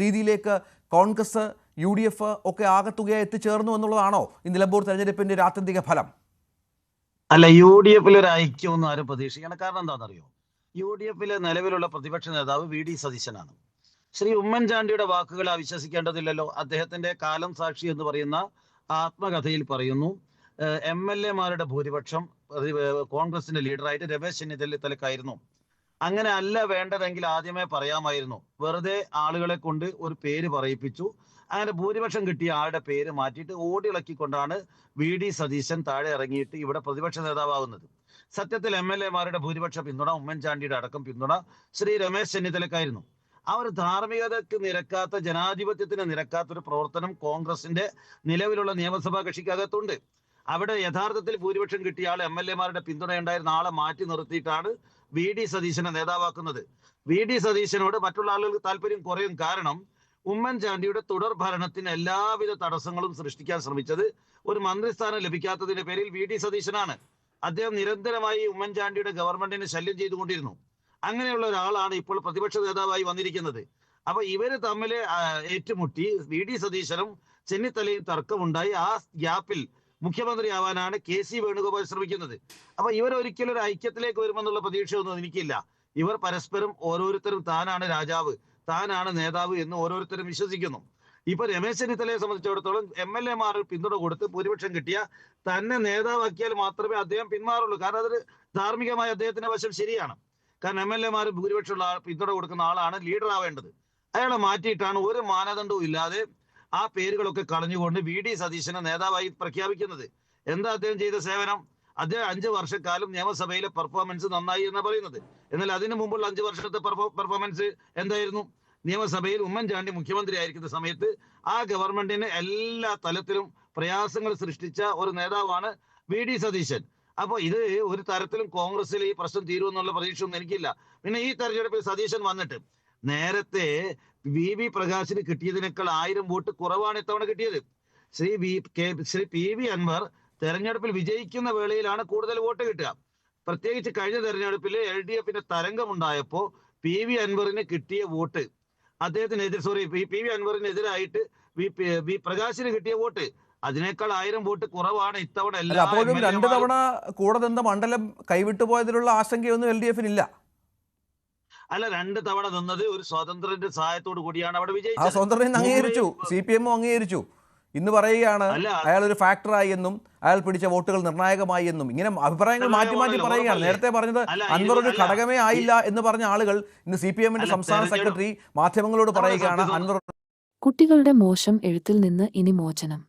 രീതിയിലേക്ക് Congress U D F ഒക്കെ ആകത്തുകയായി എത്തിച്ചേർന്നു എന്നുള്ളതാണോ ഈ നിലമ്പൂർ തെരഞ്ഞെടുപ്പിന്റെ ഒരു ആത്യന്തിക ഫലം? അല്ല യു ഡി എഫിൽ ഒരു ഐക്യമൊന്നും ആരും പ്രതീക്ഷിക്കണം. കാരണം എന്താണെന്നറിയോ? യു ഡി എഫിലെ നിലവിലുള്ള പ്രതിപക്ഷ നേതാവ് വി ഡി സതീശനാണ്. ശ്രീ ഉമ്മൻചാണ്ടിയുടെ വാക്കുകൾ വിശ്വസിക്കേണ്ടതില്ലല്ലോ. അദ്ദേഹത്തിന്റെ കാലം സാക്ഷി എന്ന് പറയുന്ന ആത്മകഥയിൽ പറയുന്നു എം എൽ എമാരുടെ ഭൂരിപക്ഷം കോൺഗ്രസിന്റെ ലീഡറായിട്ട് രമേശ് ചെന്നിത്തലക്കായിരുന്നു. അങ്ങനെ അല്ല വേണ്ടതെങ്കിൽ ആദ്യമേ പറയാമായിരുന്നു. വെറുതെ ആളുകളെ കൊണ്ട് ഒരു പേര് പറയിപ്പിച്ചു. അങ്ങനെ ഭൂരിപക്ഷം കിട്ടിയ ആളുടെ പേര് മാറ്റിയിട്ട് ഓടിളക്കിക്കൊണ്ടാണ് വി ഡി സതീശൻ താഴെ ഇറങ്ങിയിട്ട് ഇവിടെ പ്രതിപക്ഷ നേതാവാകുന്നത്. സത്യത്തിൽ എം എൽ എമാരുടെ ഭൂരിപക്ഷ പിന്തുണ ഉമ്മൻചാണ്ടിയുടെ അടക്കം പിന്തുണ ശ്രീ രമേശ് ചെന്നിത്തലക്കായിരുന്നു ആ ഒരു ധാർമ്മികതയ്ക്ക് നിരക്കാത്ത ജനാധിപത്യത്തിന് നിരക്കാത്ത ഒരു പ്രവർത്തനം കോൺഗ്രസിന്റെ നിലവിലുള്ള നിയമസഭാ കക്ഷിക്കകത്തുണ്ട്. അവിടെ യഥാർത്ഥത്തിൽ ഭൂരിപക്ഷം കിട്ടിയ ആൾ എം എൽ എമാരുടെ പിന്തുണയുണ്ടായിരുന്ന ആളെ മാറ്റി നിർത്തിയിട്ടാണ് വി ഡി സതീശനെ നേതാവാക്കുന്നത്. വി ഡി സതീശനോട് മറ്റുള്ള ആളുകൾക്ക് താല്പര്യം കുറയും കാരണം ഉമ്മൻചാണ്ടിയുടെ തുടർ ഭരണത്തിന് എല്ലാവിധ തടസ്സങ്ങളും സൃഷ്ടിക്കാൻ ശ്രമിച്ചത് ഒരു മന്ത്രിസ്ഥാനം ലഭിക്കാത്തതിന്റെ പേരിൽ വി ഡി സതീശനാണ്. അദ്ദേഹം നിരന്തരമായി ഉമ്മൻചാണ്ടിയുടെ ഗവൺമെന്റിനെ ശല്യം ചെയ്തുകൊണ്ടിരുന്നു. അങ്ങനെയുള്ള ഒരാളാണ് ഇപ്പോൾ പ്രതിപക്ഷ നേതാവായി വന്നിരിക്കുന്നത്. അപ്പൊ ഇവർ തമ്മിൽ ഏറ്റുമുട്ടി വി ഡി സതീശനും ചെന്നിത്തലയും തർക്കമുണ്ടായി. ആ ഗ്യാപ്പിൽ മുഖ്യമന്ത്രിയാവാനാണ് കെ സി വേണുഗോപാൽ ശ്രമിക്കുന്നത്. അപ്പൊ ഇവർ ഒരിക്കലും ഒരു ഐക്യത്തിലേക്ക് വരുമെന്നുള്ള പ്രതീക്ഷയൊന്നും എനിക്കില്ല. ഇവർ പരസ്പരം ഓരോരുത്തരും താനാണ് രാജാവ് താനാണ് നേതാവ് എന്ന് ഓരോരുത്തരും വിശ്വസിക്കുന്നു. ഇപ്പൊ രമേശ് ചെന്നിത്തലയെ സംബന്ധിച്ചിടത്തോളം എം എൽ എമാർ പിന്തുണ കൊടുത്ത് ഭൂരിപക്ഷം കിട്ടിയ തന്നെ നേതാവാക്കിയാൽ മാത്രമേ അദ്ദേഹം പിന്മാറുള്ളൂ. കാരണം അതൊരു ധാർമ്മികമായ അദ്ദേഹത്തിന്റെ വശം ശരിയാണ്. കാരണം എം എൽ എമാർ ഭൂരിപക്ഷമുള്ള പിന്തുണ കൊടുക്കുന്ന ആളാണ് ലീഡർ ആവേണ്ടത് അയാളെ മാറ്റിയിട്ടാണ് ഒരു മാനദണ്ഡവും ഇല്ലാതെ ആ പേരുകളൊക്കെ കളഞ്ഞുകൊണ്ട് വി ഡി സതീശനെ നേതാവായി പ്രഖ്യാപിക്കുന്നത്. എന്താ അദ്ദേഹം ചെയ്ത സേവനം? അദ്ദേഹം അഞ്ച് വർഷക്കാലം നിയമസഭയിലെ പെർഫോമൻസ് നന്നായി എന്ന് പറയുന്നത്. എന്നാൽ അതിനു മുമ്പുള്ള അഞ്ച് വർഷത്തെ പെർഫോമൻസ് എന്തായിരുന്നു? നിയമസഭയിൽ ഉമ്മൻചാണ്ടി മുഖ്യമന്ത്രി ആയിരിക്കുന്ന സമയത്ത് ആ ഗവൺമെന്റിന് എല്ലാ തലത്തിലും പ്രയാസങ്ങൾ സൃഷ്ടിച്ച ഒരു നേതാവാണ് വി ഡി സതീശൻ. അപ്പോൾ ഇത് ഒരു തരത്തിലും കോൺഗ്രസിൽ ഈ പ്രശ്നം തീരുമെന്നുള്ള പ്രതീക്ഷയൊന്നും എനിക്കില്ല. പിന്നെ ഈ തെരഞ്ഞെടുപ്പിൽ സതീശൻ വന്നിട്ട് നേരത്തെ വി വി പ്രകാശിന് കിട്ടിയതിനേക്കാൾ ആയിരം വോട്ട് കുറവാണ് ഇത്തവണ കിട്ടിയത്. Shri V K Shri P V Anvar തെരഞ്ഞെടുപ്പിൽ വിജയിക്കുന്ന വേളയിലാണ് കൂടുതൽ വോട്ട് കിട്ടുക. പ്രത്യേകിച്ച് കഴിഞ്ഞ തെരഞ്ഞെടുപ്പിൽ എൽ ഡി എഫിന്റെ തരംഗമുണ്ടായപ്പോ പി വി അൻവറിന് കിട്ടിയ വോട്ട് അദ്ദേഹത്തിനെതിരെ സോറി പി വി അൻവറിനെതിരായിട്ട് വി പ്രകാശിന് കിട്ടിയ വോട്ട് അതിനേക്കാൾ ആയിരം വോട്ട് കുറവാണ് ഇത്തവണ എല്ലാ അപ്പോഴും രണ്ടു തവണ കൂടെ നിന്ന മണ്ഡലം കൈവിട്ടു പോയതിലുള്ള ആശങ്കയൊന്നും എൽ ഡി എഫിനില്ല. അല്ല രണ്ട് തവണ നിന്നത് ഒരു സ്വതന്ത്രന്റെ സഹായത്തോട് കൂടിയാണ് അവിടെ ആ വിജയിച്ചത്. സ്വാതന്ത്ര്യം അംഗീകരിച്ചു. സി പി എമ്മും അംഗീകരിച്ചു. ഇന്ന് പറയുകയാണ്. അയാൾ ഒരു ഫാക്ടറായി എന്നും അയാൾ പിടിച്ച വോട്ടുകൾ നിർണായകമായി എന്നും. ഇങ്ങനെ അഭിപ്രായങ്ങൾ മാറ്റി മാറ്റി പറയുകയാണ്. നേരത്തെ പറഞ്ഞത് അൻവർ ഒരു. ഘടകമേ ആയില്ല എന്ന് പറഞ്ഞ ആളുകൾ ഇന്ന് സി പി എമ്മിന്റെ സംസ്ഥാന സെക്രട്ടറി മാധ്യമങ്ങളോട് പറയുകയാണ് അൻവർ കുട്ടികളുടെ മോശം എഴുത്തിൽ നിന്ന് ഇനി മോചനം.